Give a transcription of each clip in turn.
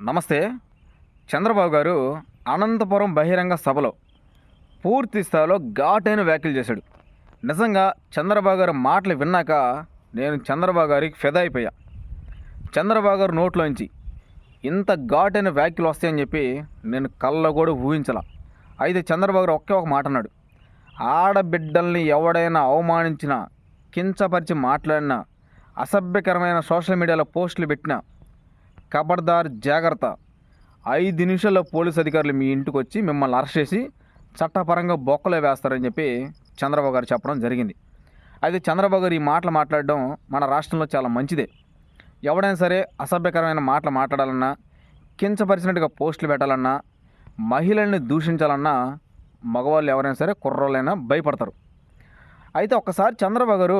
నమస్తే. చంద్రబాబు గారు అనంతపురం బహిరంగ సభలో పూర్తి స్థాయిలో ఘాటైన వ్యాఖ్యలు చేశాడు. నిజంగా చంద్రబాబు గారి మాటలు విన్నాక నేను చంద్రబాబు గారికి ఫెదా అయిపోయా. చంద్రబాబు గారి నోట్లోంచి ఇంత ఘాటైన వ్యాఖ్యలు వస్తాయని చెప్పి నేను కళ్ళలో కూడా ఊహించలా. అయితే చంద్రబాబు గారు ఒకే ఒక మాట అన్నాడు. ఆడబిడ్డల్ని ఎవడైనా అవమానించినా కించపరిచి మాట్లాడినా అసభ్యకరమైన సోషల్ మీడియాలో పోస్టులు పెట్టినా ఖబర్దార్ జాగ్రత్త. ఐదు నిమిషాల్లో పోలీస్ అధికారులు మీ ఇంటికి వచ్చి మిమ్మల్ని అరెస్ట్ చేసి చట్టపరంగా బొక్కలో వేస్తారని చెప్పి చంద్రబాబు గారు చెప్పడం జరిగింది. అయితే చంద్రబాబు గారు ఈ మాటలు మాట్లాడడం మన రాష్ట్రంలో చాలా మంచిదే. ఎవడైనా సరే అసభ్యకరమైన మాటలు మాట్లాడాలన్నా కించపరిచినట్టుగా పోస్టులు పెట్టాలన్నా మహిళల్ని దూషించాలన్నా మగవాళ్ళు ఎవరైనా సరే కుర్రోళ్ళైనా భయపడతారు. అయితే ఒక్కసారి చంద్రబాబు గారు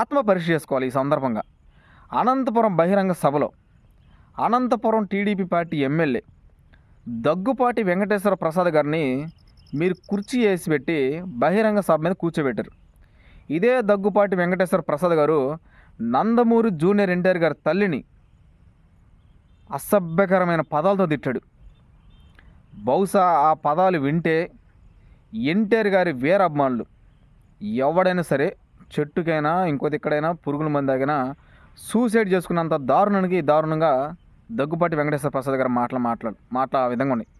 ఆత్మపరీక్ష చేసుకోవాలి ఈ సందర్భంగా. అనంతపురం బహిరంగ సభలో Anantapuram TDP party MLA Daggupati Venkateswara Prasad గారిని మీరు కుర్చీ వేసి పెట్టి బహిరంగ సభ మీద కూర్చోబెట్టారు. ఇదే దగ్గుపాటి వెంకటేశ్వర ప్రసాద్ గారు నందమూరి జూనియర్ ఎన్టీఆర్ గారి తల్లిని అసభ్యకరమైన పదాలతో తిట్టాడు. బహుశా ఆ పదాలు వింటే ఎన్టీఆర్ గారి వీరభిమానులు ఎవడైనా సరే చెట్టుకైనా ఇంకో దిక్కడైనా పురుగుల మంది సూసైడ్ చేసుకున్నంత దారుణానికి దారుణంగా దగ్గుపాటి వెంకటేశ్వర ప్రసాద్ గారు మాటలు మాట్లాడు మాటలు ఆ విధంగా ఉన్నాయి.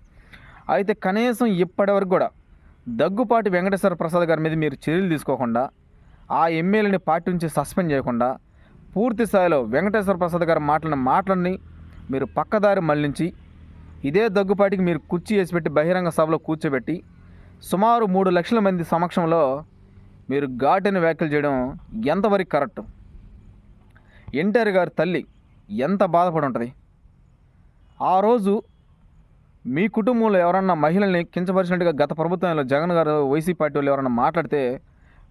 అయితే కనీసం ఇప్పటి వరకు కూడా దగ్గుపాటి వెంకటేశ్వర ప్రసాద్ గారి మీద మీరు చర్యలు తీసుకోకుండా ఆ ఎమ్మెల్యేని పార్టీ నుంచి సస్పెండ్ చేయకుండా పూర్తి స్థాయిలో వెంకటేశ్వర ప్రసాద్ గారు మాట్లాడిన మాటలని మీరు పక్కదారి మళ్ళించి ఇదే దగ్గుపాటికి మీరు కుర్చీ వేసి పెట్టి బహిరంగ సభలో కూర్చోబెట్టి సుమారు మూడు లక్షల మంది సమక్షంలో మీరు ఘాటైన వ్యాఖ్యలు చేయడం ఎంతవరకు కరెక్ట్? ఎన్టీఆర్ గారి తల్లి ఎంత బాధపడి ఉంటుంది? ఆ రోజు మీ కుటుంబంలో ఎవరన్నా మహిళల్ని కించపరిచినట్టుగా గత ప్రభుత్వంలో జగన్ గారు వైసీ పార్టీ వాళ్ళు ఎవరన్నా మాట్లాడితే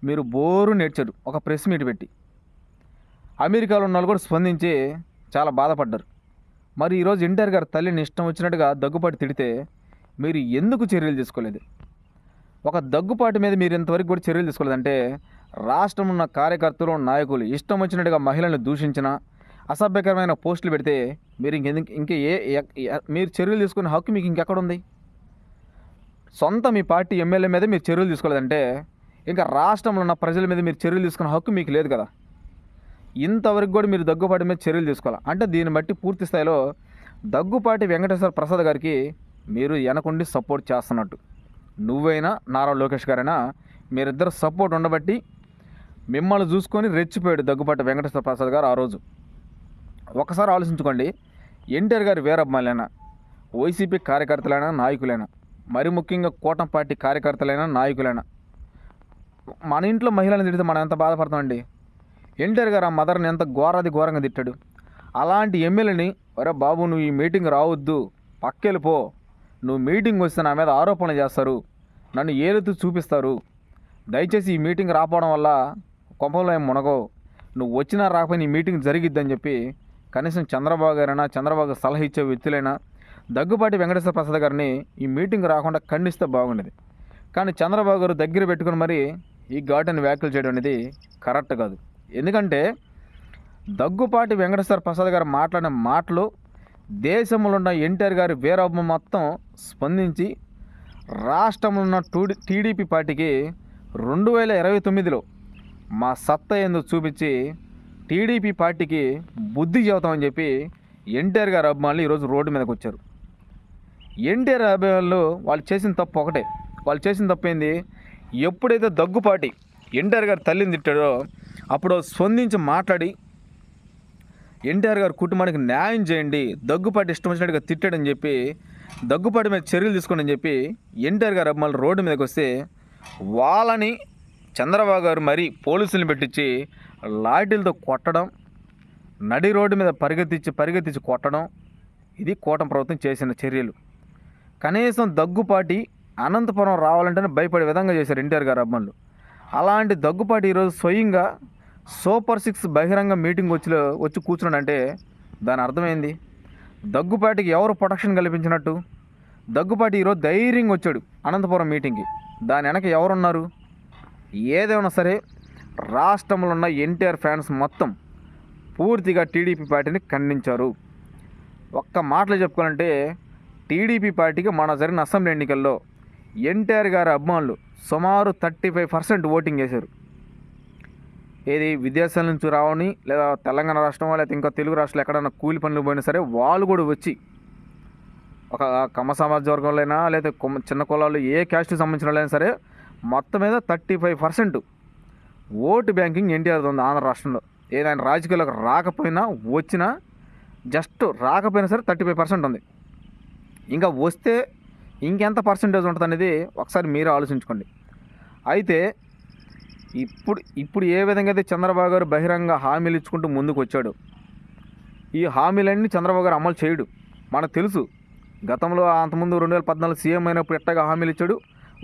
మీరు బోరు నేర్చారు. ఒక ప్రెస్ మీట్ పెట్టి. అమెరికాలో ఉన్న వాళ్ళు కూడా స్పందించి చాలా బాధపడ్డారు. మరి ఈరోజు ఎన్టీఆర్ గారు తల్లిని ఇష్టం వచ్చినట్టుగా దగ్గుపాటి తిడితే మీరు ఎందుకు చర్యలు తీసుకోలేదు? ఒక దగ్గుపాటి మీద మీరు ఇంతవరకు కూడా చర్యలు తీసుకోలేదంటే రాష్ట్రంలో ఉన్న కార్యకర్తలు నాయకులు ఇష్టం వచ్చినట్టుగా మహిళలను దూషించిన అసభ్యకరమైన పోస్టులు పెడితే మీరు ఇంకెందుకు ఇంకే ఏ మీరు చర్యలు తీసుకునే హక్కు మీకు ఇంకెక్కడ ఉంది సొంత మీ పార్టీ ఎమ్మెల్యే మీద మీరు చర్యలు తీసుకోలేదంటే ఇంకా రాష్ట్రంలో ఉన్న ప్రజల మీద మీరు చర్యలు తీసుకునే హక్కు మీకు లేదు కదా. ఇంతవరకు కూడా మీరు దగ్గుపాటి మీద చర్యలు తీసుకోవాలి? అంటే దీన్ని బట్టి పూర్తి స్థాయిలో దగ్గుపాటి వెంకటేశ్వర ప్రసాద్ గారికి మీరు వెనకుండి సపోర్ట్ చేస్తున్నట్టు. నువ్వైనా నారా లోకేష్ గారైనా మీరిద్దరు సపోర్ట్ ఉండబట్టి మిమ్మల్ని చూసుకొని రెచ్చిపోయాడు దగ్గుపాటి వెంకటేశ్వర ప్రసాద్ గారు ఆ రోజు. ఒకసారి ఆలోచించుకోండి. ఎన్టీఆర్ గారి వీరబ్బాలైనా వైసీపీ కార్యకర్తలైనా నాయకులైనా మరి ముఖ్యంగా కూటమి పార్టీ కార్యకర్తలైనా నాయకులైనా మన ఇంట్లో మహిళలను తిడితే మనం ఎంత బాధపడతామండి ఎన్టీఆర్ గారు ఆ మదర్ని ఎంత ఘోరాది ఘోరంగా తిట్టాడు. అలాంటి ఎమ్మెల్యేని ఒరే బాబు నువ్వు ఈ మీటింగ్ రావద్దు. పక్కెళ్ళిపో నువ్వు మీటింగ్ వస్తే నా మీద ఆరోపణలు చేస్తారు. నన్ను ఏలెత్తు చూపిస్తారు. దయచేసి ఈ మీటింగ్ రాపోవడం వల్ల కొంపలో ఏం మునగవు. నువ్వు వచ్చినా రాకపోయినా ఈ మీటింగ్ జరిగిద్దని చెప్పి కనీసం చంద్రబాబు గారైనా చంద్రబాబు సలహా ఇచ్చే వ్యక్తులైనా దగ్గుపాటి వెంకటేశ్వర ప్రసాద్ గారిని ఈ మీటింగ్ రాకుండా ఖండిస్తే బాగుండేది. కానీ చంద్రబాబు గారు దగ్గర పెట్టుకుని మరి ఈ ఘాటుని వ్యాఖ్యలు చేయడం అనేది కరెక్ట్ కాదు. ఎందుకంటే దగ్గుపాటి వెంకటేశ్వర ప్రసాద్ గారు మాట్లాడిన మాటలు దేశంలో ఉన్న ఎన్టీఆర్ గారి వీరవ్వ మొత్తం స్పందించి రాష్ట్రంలో ఉన్న టూడి టీడీపీ పార్టీకి రెండు వేల ఇరవై తొమ్మిదిలో మా సత్తా ఏందో చూపించి టీడీపీ పార్టీకి బుద్ధి చెబుతామని చెప్పి ఎన్టీఆర్ గారు అభిమానులు ఈరోజు రోడ్డు మీదకి వచ్చారు. ఎన్టీఆర్ అభిమానులు వాళ్ళు చేసిన తప్పు ఒకటే. వాళ్ళు చేసిన తప్పు ఏంది? ఎప్పుడైతే దగ్గుపాటి ఎన్టీఆర్ గారు తల్లిని తిట్టాడో అప్పుడు స్పందించి మాట్లాడి ఎన్టీఆర్ గారి కుటుంబానికి న్యాయం చేయండి దగ్గుపాటి ఇష్టం వచ్చినట్టుగా తిట్టాడని చెప్పి దగ్గుపాటి మీద చర్యలు తీసుకోండి అని చెప్పి ఎన్టీఆర్ గారు అభిమానులు రోడ్డు మీదకి వస్తే వాళ్ళని చంద్రబాబు గారు మరీ పోలీసులను పెట్టించి లాఠీలతో కొట్టడం నడి రోడ్డు మీద పరిగెత్తించి పరిగెత్తించి కొట్టడం ఇది కూటమి ప్రభుత్వం చేసిన చర్యలు. కనీసం దగ్గుపాటి అనంతపురం రావాలంటేనే భయపడే విధంగా చేశారు ఎన్టీఆర్ గారు అభిమానులు. అలాంటి దగ్గుపాటి ఈరోజు స్వయంగా సూపర్ సిక్స్ బహిరంగ మీటింగ్ వచ్చి వచ్చి కూర్చున్నాడంటే దాని అర్థమైంది? దగ్గుపాటికి ఎవరు ప్రొటెక్షన్ కల్పించినట్టు? దగ్గుపాటి ఈరోజు ధైర్యంగా వచ్చాడు అనంతపురం మీటింగ్కి. దాని వెనక ఎవరున్నారు? ఏదైనా సరే రాష్ట్రంలో ఉన్న ఎన్టీఆర్ ఫ్యాన్స్ మొత్తం పూర్తిగా టీడీపీ పార్టీని ఖండించారు. ఒక్క మాటలు చెప్పుకోవాలంటే టీడీపీ పార్టీకి మన జరిగిన అసెంబ్లీ ఎన్నికల్లో ఎన్టీఆర్ గారి అభిమానులు సుమారు థర్టీ ఫైవ్ పర్సెంట్ ఓటింగ్ చేశారు. ఏది విదేశాల నుంచి రావని లేదా తెలంగాణ రాష్ట్రం లేదా ఇంకా తెలుగు రాష్ట్రాలు ఎక్కడైనా కూలి పనులు పోయినా సరే వాళ్ళు కూడా వచ్చి ఒక కమ్మ సమాజ వర్గంలో అయినా లేదా చిన్న కులాలు ఏ క్యాస్ట్కి సంబంధించిన వాళ్ళైనా సరే మొత్తం మీద thirty five percent vote banking ఎన్టీఆర్ది ఉంది ఆంధ్ర రాష్ట్రంలో. ఏదైనా రాజకీయాలకు రాకపోయినా వచ్చినా జస్ట్ రాకపోయినా సరే థర్టీ ఫైవ్ పర్సెంట్ ఉంది. ఇంకా వస్తే ఇంకెంత పర్సెంటేజ్ ఉంటుంది అనేది ఒకసారి మీరే ఆలోచించుకోండి. అయితే ఇప్పుడు ఇప్పుడు ఏ విధంగా అయితే చంద్రబాబు గారు బహిరంగ హామీలు ఇచ్చుకుంటూ ముందుకు వచ్చాడు ఈ హామీలన్నీ చంద్రబాబు గారు అమలు చేయడు. మనకు తెలుసు గతంలో అంతకుముందు రెండు వేల పద్నాలుగు సీఎం అయినప్పుడు ఎట్టగా హామీలు ఇచ్చాడు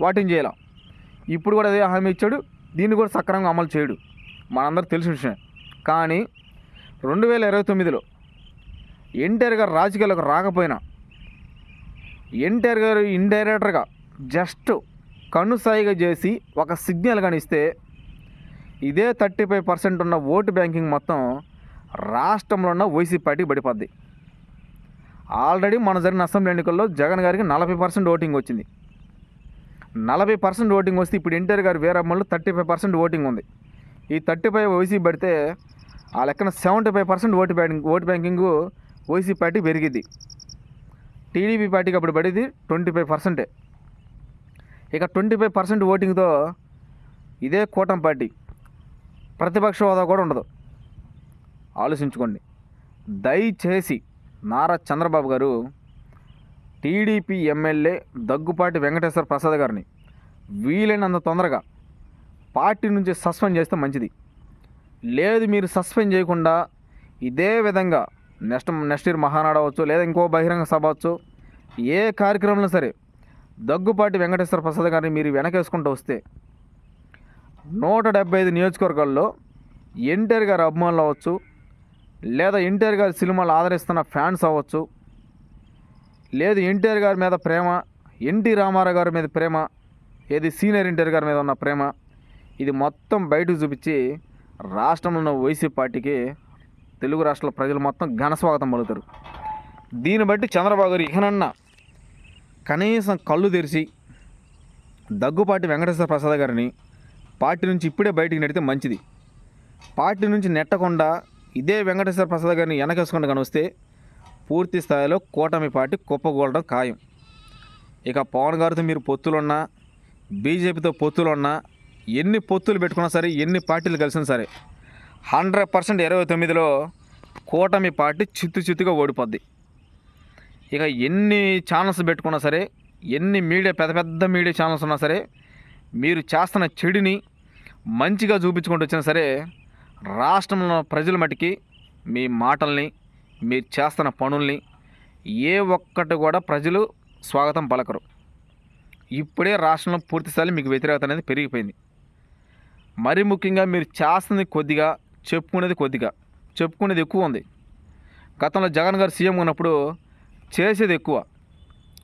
వాటిని చేయలేం. ఇప్పుడు కూడా అదే హామీ ఇచ్చాడు. దీన్ని కూడా సక్రమంగా అమలు చేయడు. మనందరికి తెలిసిన విషయం కానీ రెండు వేల ఇరవై తొమ్మిదిలో ఎన్టీఆర్ గారు రాజకీయాలకు రాకపోయినా ఎన్టీఆర్ గారు ఇండైరెక్టర్గా జస్ట్ కనుసాయిగా చేసి ఒక సిగ్నల్ కానీ ఇస్తే ఇదే థర్టీ ఫైవ్ పర్సెంట్ ఉన్న ఓటు బ్యాంకింగ్ మొత్తం రాష్ట్రంలో ఉన్న వైసీపీ పార్టీకి పడిపోద్ది. ఆల్రెడీ మన జరిగిన అసెంబ్లీ ఎన్నికల్లో జగన్ గారికి నలభై పర్సెంట్ ఓటింగ్ వచ్చింది. నలభై పర్సెంట్ ఓటింగ్ వస్తే ఇప్పుడు ఎన్టీఆర్ గారు వీరమ్మలు థర్టీ ఫైవ్ పర్సెంట్ ఓటింగ్ ఉంది. ఈ థర్టీ ఫైవ్ వైసీపీ పడితే ఆ లెక్కన seventy five percent vote banking vote banking YCP party పెరిగింది టీడీపీ పార్టీకి అప్పుడు పడేది ట్వంటీ ఫైవ్ పర్సెంటే. ఇక ట్వంటీ ఫైవ్ పర్సెంట్ ఓటింగ్తో ఇదే కూటమి పార్టీ. ప్రతిపక్ష హోదా కూడా ఉండదు. ఆలోచించుకోండి. దయచేసి నారా చంద్రబాబు గారు టీడీపీ ఎమ్మెల్యే దగ్గుపాటి వెంకటేశ్వర ప్రసాద్ గారిని వీలైనంత తొందరగా పార్టీ నుంచి సస్పెండ్ చేస్తే మంచిది. లేదు మీరు సస్పెండ్ చేయకుండా ఇదే విధంగా నెక్స్ట్ నెక్స్ట్ ఇయర్ మహానాడు అవ్వచ్చు లేదా ఇంకో బహిరంగ సభ అవ్వచ్చు ఏ కార్యక్రమంలో సరే దగ్గుపాటి వెంకటేశ్వర ప్రసాద్ గారిని మీరు వెనకేసుకుంటూ వస్తే నూట డెబ్బై ఐదు నియోజకవర్గాల్లో ఎన్టీఆర్ గారి అభిమానులు అవ్వచ్చు లేదా ఎన్టీఆర్ గారి సినిమాలు ఆదరిస్తున్న ఫ్యాన్స్ అవ్వచ్చు లేదు ఎన్టీఆర్ గారి మీద ప్రేమ ఎన్టీ రామారావు గారి మీద ప్రేమ ఏది సీనియర్ ఎన్టీఆర్ గారి మీద ఉన్న ప్రేమ ఇది మొత్తం బయటకు చూపించి రాష్ట్రంలో ఉన్న వైసీపీ పార్టీకి తెలుగు రాష్ట్రాల ప్రజలు మొత్తం ఘన స్వాగతం పలుకుతారు. దీన్ని బట్టి చంద్రబాబు గారు ఇకనన్నా కనీసం కళ్ళు తెరిచి దగ్గుపాటి వెంకటేశ్వర ప్రసాద్ గారిని పార్టీ నుంచి ఇప్పుడే బయటికి నెడితే మంచిది. పార్టీ నుంచి నెట్టకుండా ఇదే వెంకటేశ్వర ప్రసాద్ గారిని వెనకేసుకుండా కానీ వస్తే పూర్తి స్థాయిలో కూటమి పార్టీ కుప్పగోలడం ఖాయం. ఇక పవన్ గారితో మీరు పొత్తులున్నా బీజేపీతో పొత్తులున్నా ఎన్ని పొత్తులు పెట్టుకున్నా సరే ఎన్ని పార్టీలు కలిసినా సరే హండ్రెడ్ పర్సెంట్ ఇరవై తొమ్మిదిలో కూటమి పార్టీ చిత్తు చిత్తుగా ఓడిపోద్ది. ఇక ఎన్ని ఛానల్స్ పెట్టుకున్నా సరే ఎన్ని మీడియా పెద్ద పెద్ద మీడియా ఛానల్స్ ఉన్నా సరే మీరు చేస్తున్న చెడుని మంచిగా చూపించుకుంటూ వచ్చినా సరే రాష్ట్రంలో ప్రజల మటుకి మీ మాటల్ని మీరు చేస్తున్న పనుల్ని ఏ ఒక్కటి కూడా ప్రజలు స్వాగతం పలకరు. ఇప్పుడే రాష్ట్రంలో పూర్తిస్థాయి మీకు వ్యతిరేకత అనేది పెరిగిపోయింది. మరి ముఖ్యంగా మీరు చేస్తుంది కొద్దిగా చెప్పుకునేది కొద్దిగా చెప్పుకునేది ఎక్కువ ఉంది. గతంలో జగన్ గారు సీఎం ఉన్నప్పుడు చేసేది ఎక్కువ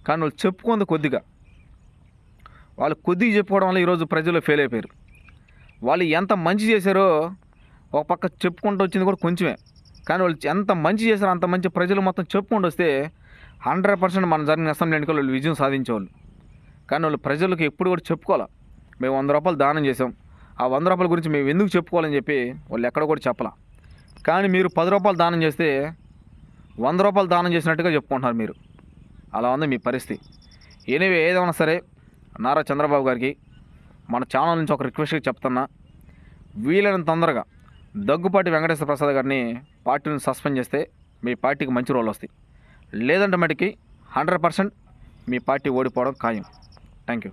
కానీ వాళ్ళు చెప్పుకుంది కొద్దిగా. వాళ్ళు కొద్దిగా చెప్పుకోవడం వల్ల ఈరోజు ప్రజలు ఫెయిల్ అయిపోయారు. వాళ్ళు ఎంత మంచి చేశారో ఒక పక్క చెప్పుకుంటూ వచ్చింది కూడా కొంచెమే. కానీ వాళ్ళు ఎంత మంచి చేశారు అంత మంచి ప్రజలు మొత్తం చెప్పుకుంటూ వస్తే హండ్రెడ్ పర్సెంట్ మన జరిగిన అసెంబ్లీ ఎన్నికల్లో వాళ్ళు విజయం సాధించేవాళ్ళు. కానీ వాళ్ళు ప్రజలకు ఎప్పుడు కూడా చెప్పుకోవాలి? మేము వంద రూపాయలు దానం చేసాం ఆ వంద రూపాయల గురించి మేము ఎందుకు చెప్పుకోవాలని చెప్పి వాళ్ళు ఎక్కడ కూడా చెప్పాలా. కానీ మీరు పది రూపాయలు దానం చేస్తే వంద రూపాయలు దానం చేసినట్టుగా చెప్పుకుంటున్నారు మీరు. అలా ఉంది మీ పరిస్థితి. ఎనివే ఏదైనా సరే నారా చంద్రబాబు గారికి మన ఛానల్ నుంచి ఒక రిక్వెస్ట్గా చెప్తున్నా. వీలైనంత తొందరగా దగ్గుపాటి వెంకటేశ్వర ప్రసాద్ గారిని పార్టీని సస్పెండ్ చేస్తే మీ పార్టీకి మంచి రోల్ వస్తాయి. లేదంటే మటుకి హండ్రెడ్ పర్సెంట్ మీ పార్టీ ఓడిపోవడం ఖాయం. Thank you